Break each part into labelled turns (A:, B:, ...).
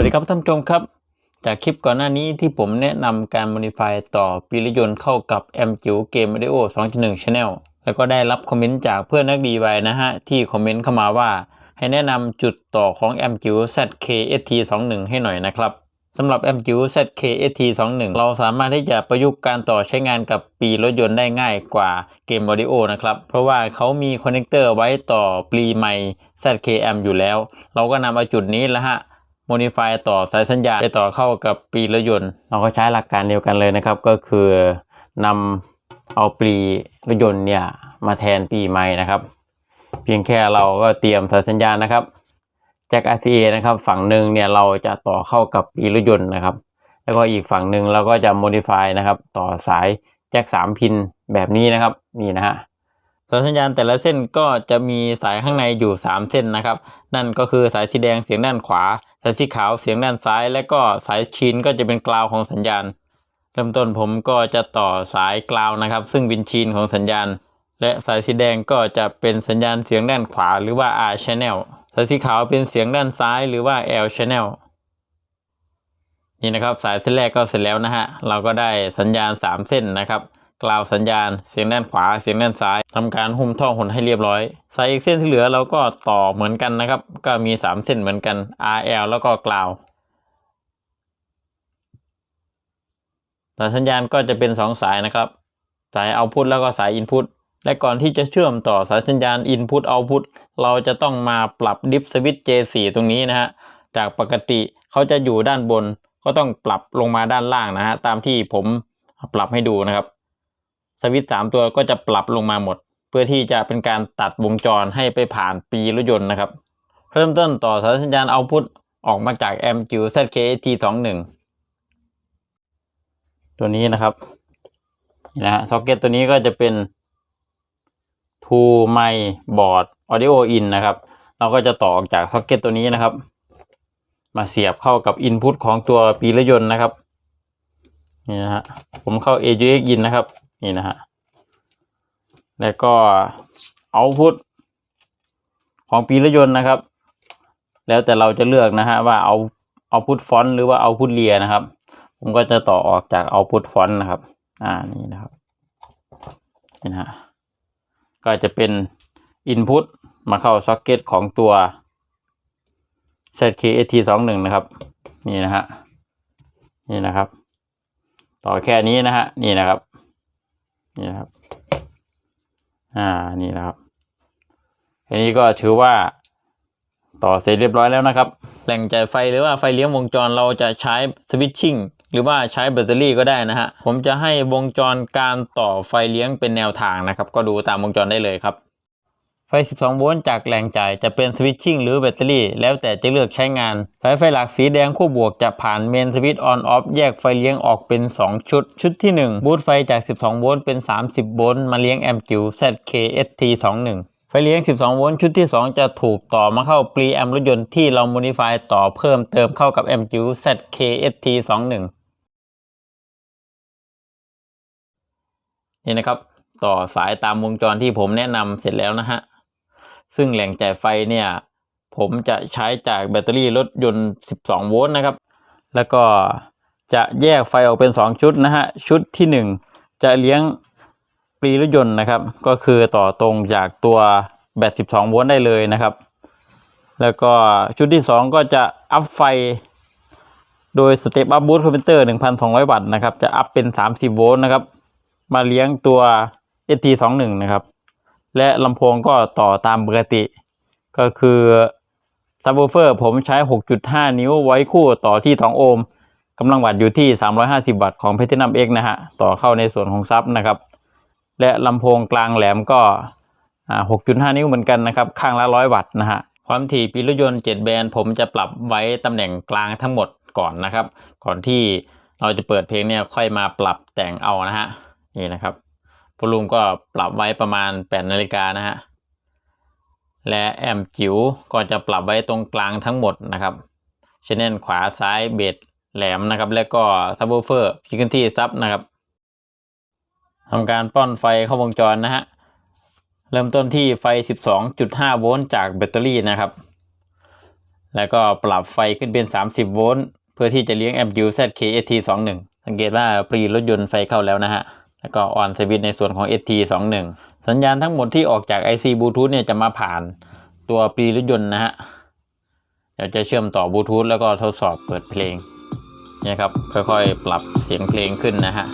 A: วัสดีครับท่านผู้ชมครับ จากคลิปก่อนหน้านี้ที่ผมแนะนำการ modify ต่อปีรถยนต์เข้ากับแอมจิวเกม Audio 2.1 Channel แล้วก็ได้รับคอมเมนต์จากเพื่อนนักดีไวนะฮะ ที่คอมเมนต์เข้ามาว่า ให้แนะนำจุดต่อของแอมจิ๋ว ZK-ST21 ให้หน่อยนะครับสำหรับแอมจิ๋ว ZK-ST21 เราสามารถที่จะประยุกต์การต่อใช้งานกับปีรถยนต์ได้ง่ายกว่าเกม Audio นะครับ เพราะว่าเขามีคอนเนคเตอร์ไว้ต่อปลีไมค์ ZKM อยู่แล้ว เราก็นำเอาจุดนี้แล้วฮะ โมดิฟายต่อสายสัญญาณไปต่อเข้ากับปีรถยนต์ เราก็ใช้หลักการเดียวกันเลยนะครับ ก็คือนำเอาปีรถยนต์เนี่ยมาแทนปีใหม่นะครับ เพียงแค่เราก็เตรียมสายสัญญาณนะครับแจ็ค RCA นะครับ ฝั่งหนึ่งเนี่ยเราจะต่อเข้ากับปีรถยนต์นะครับ แล้วก็อีกฝั่งหนึ่งเราก็จะโมดิฟายนะครับ ต่อสายแจ็ค3พินแบบนี้นะครับนี่นะฮะสายสัญญาณแต่ละเส้นก็จะมีสายข้างในอยู่ 3 เส้นนะครับ นั่นก็คือสายสีแดงเสียงด้านขวา สายสีขาวเสียงด้านซ้าย และก็สายชีนก็จะเป็นกราวของสัญญาณ เริ่มต้นผมก็จะต่อสายกราวนะครับ ซึ่งเป็นชีนของสัญญาณ และสายสีแดงก็จะเป็นสัญญาณเสียงด้านขวาหรือว่า R channel สายสีขาวเป็นเสียงด้านซ้ายหรือว่า L channel นี่นะครับสายเส้นแรกก็เสร็จแล้วนะฮะเราก็ได้สัญญาณ 3 เส้นนะครับ กล่าวสัญญาณ เสียงด้านขวา เสียงด้านซ้ายทำการหุ้มท่อหนให้เรียบร้อย สายอีกเส้นที่เหลือเราก็ต่อเหมือนกันนะครับ ก็มี 3 เส้นเหมือนกัน RL แล้วก็กล่าวสายสัญญาณก็จะเป็น 2 สายนะครับ สายเอาพุทแล้วก็สายอินพุตและก่อนที่จะเชื่อมต่อสายสัญญาณอินพุตเอาพุตเราจะต้องมาปรับดิฟสวิตช์ J4 ตรงนี้นะฮะ จากปกติเขาจะอยู่ด้านบน ก็ต้องปรับลงมาด้านล่างนะฮะ ตามที่ผมปรับให้ดูนะครับ สวิตสามตัวก็จะปรับลงมาหมด เพื่อที่จะเป็นการตัดวงจรให้ไปผ่านปีรถยนต์นะครับ เริ่มต้นต่อสายสัญญาณเอาพุตออกมาจากแอมจิว ZK-AT21 ตัวนี้นะครับนี่นะฮะซ็อกเก็ตตัวนี้ก็จะเป็น to my board audio in นะครับ เราก็จะต่อออกจากซ็อกเก็ตตัวนี้นะครับ มาเสียบเข้ากับ input ของตัวปีรถยนต์นะครับนี่นะฮะผมเข้า AUX in นะครับ นี่นะฮะ แล้วก็เอาพุทของปีรถยนต์นะครับ แล้วแต่เราจะเลือกนะฮะว่าเอาเอาพุทฟอนต์หรือว่าเอาพุทเลียนะครับ ผมก็จะต่อออกจากเอาพุทฟอนต์นะครับ อ่านี่นะครับนี่นะฮะก็จะเป็นอินพุตมาเข้าซ็อกเก็ตของตัว ZK-AT21 นะครับ นี่นะฮะนี่นะครับ ต่อแค่นี้นะฮะนี่นะครับ นี่นะครับ อ่า นี่นะครับ อันนี้ก็ถือว่าต่อเสร็จเรียบร้อยแล้วนะครับ แหล่งจ่ายไฟหรือว่าไฟเลี้ยงวงจรเราจะใช้สวิตชิ่งหรือว่าใช้แบตเตอรี่ก็ได้นะฮะ ผมจะให้วงจรการต่อไฟเลี้ยงเป็นแนวทางนะครับ ก็ดูตามวงจรได้เลยครับ ไฟ 12 โวลต์จากแหล่งจ่ายจะเป็นสวิตชิ่งหรือแบตเตอรี่ แล้วแต่จะเลือกใช้งาน สายไฟหลักสีแดงคู่บวกจะผ่านเมนสวิตช์ออนออฟแยกไฟเลี้ยงออกเป็น 2 ชุด ชุดที่ 1 บูตไฟจาก 12 โวลต์เป็น 30 โวลต์มาเลี้ยงแอมป์จิ๋ว ZK-ST21 ไฟเลี้ยง 12 โวลต์ชุดที่ 2 จะถูกต่อมาเข้าปรีแอมรถยนต์ที่เราโมดิฟายต่อเพิ่มเติมเข้ากับแอมป์จิ๋ว ZK-ST21 นี่นะครับ ต่อสายตามวงจรที่ผมแนะนำเสร็จแล้วนะฮะ ซึ่งแหล่งจ่ายไฟเนี่ยผมจะใช้จากแบตเตอรี่รถยนต์ 12 โวลต์นะครับ แล้วก็จะแยกไฟออกเป็น 2 ชุดนะฮะ ชุดที่ 1 จะเลี้ยงปรีรถยนต์นะครับ ก็คือต่อตรงจากตัวแบต 12 โวลต์ได้เลยนะครับ แล้วก็ชุดที่ 2 ก็จะอัพไฟ โดยสเตปอัพบูทคอมพิวเตอร์ 1,200 วัตต์นะครับ จะอัพเป็น 30 โวลต์นะครับ มาเลี้ยงตัว ST21 นะครับ และลำโพงก็ต่อตามปกติ ก็คือซับวูเฟอร์ผมใช้ 6.5 นิ้วไว้คู่ต่อที่ 2 โอห์มกำลังวัตต์อยู่ที่ 350 วัตต์ของ Platinum X นะฮะ ต่อเข้าในส่วนของซับนะครับ และลำโพงกลางแหลมก็ 6.5 นิ้วเหมือนกันนะครับ ข้างละ 100 วัตต์นะฮะ ความถี่ปีรถยนต์ 7 แบนผมจะปรับไว้ตำแหน่งกลางทั้งหมดก่อนนะครับ ก่อนที่เราจะเปิดเพลงเนี่ยค่อยมาปรับแต่งเอานะฮะ นี่นะครับ พลูมก็ปรับไว้ประมาณ 8 นาฬิกานะฮะ และแอมจิ๋วก็จะปรับไว้ตรงกลางทั้งหมดนะครับชแนลขวาซ้ายเบสแหลมนะครับ แล้วก็ซับวูเฟอร์พิกันที่ซับนะครับทำการป้อนไฟเข้าวงจรนะฮะ เริ่มต้นที่ไฟ 12.5 โวลต์จากแบตเตอรี่นะครับ แล้วก็ปรับไฟขึ้นเป็น 30 โวลต์เพื่อที่จะเลี้ยง MU ZK-ST21 สังเกตว่าปรีรถยนต์ไฟเข้าแล้วนะฮะ แล้วก็ออนสวิตในส่วนของ ST21 สัญญาณทั้งหมดที่ออกจาก IC Bluetooth เนี่ยจะมาผ่านตัวปรีรถยนต์นะฮะ เดี๋ยวจะเชื่อมต่อบลูทูธแล้วก็ทดสอบเปิดเพลง เนี่ยครับ ค่อยๆ ปรับเสียงเพลงขึ้นนะฮะ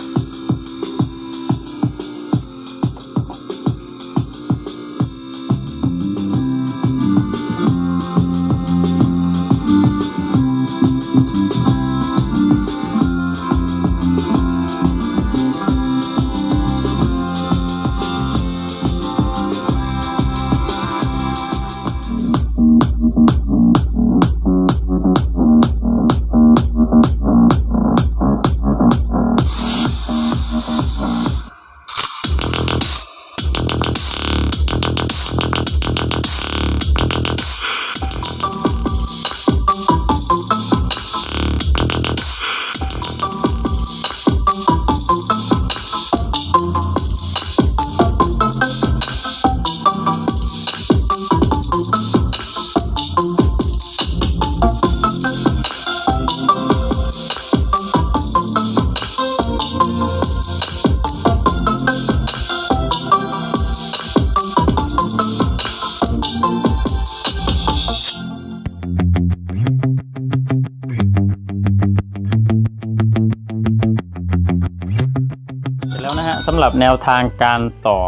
A: ำหรับแนวทางการต่อ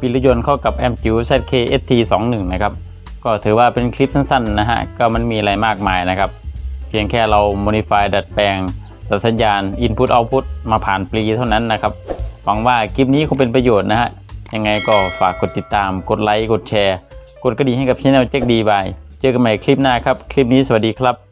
A: ปิรยนต์เข้ากับ a m q ZK ST21 นะครับ ก็ถือว่าเป็นคลิปสั้นๆนะฮะ ก็มันมีอะไรมากมายนะครับ เพียงแค่เรา modify ดัดแปลงสัญญาณ input output มาผ่านปรีเท่านั้นนะครับ หวังว่าคลิปนี้คงเป็นประโยชน์นะฮะ ยังไงก็ฝากกดติดตาม กดไลค์ กดแชร์ กดกระดิ่งให้กับช่องแจ็คดีบาย เจอกันใหม่คลิปหน้าครับ คลิปนี้สวัสดีครับ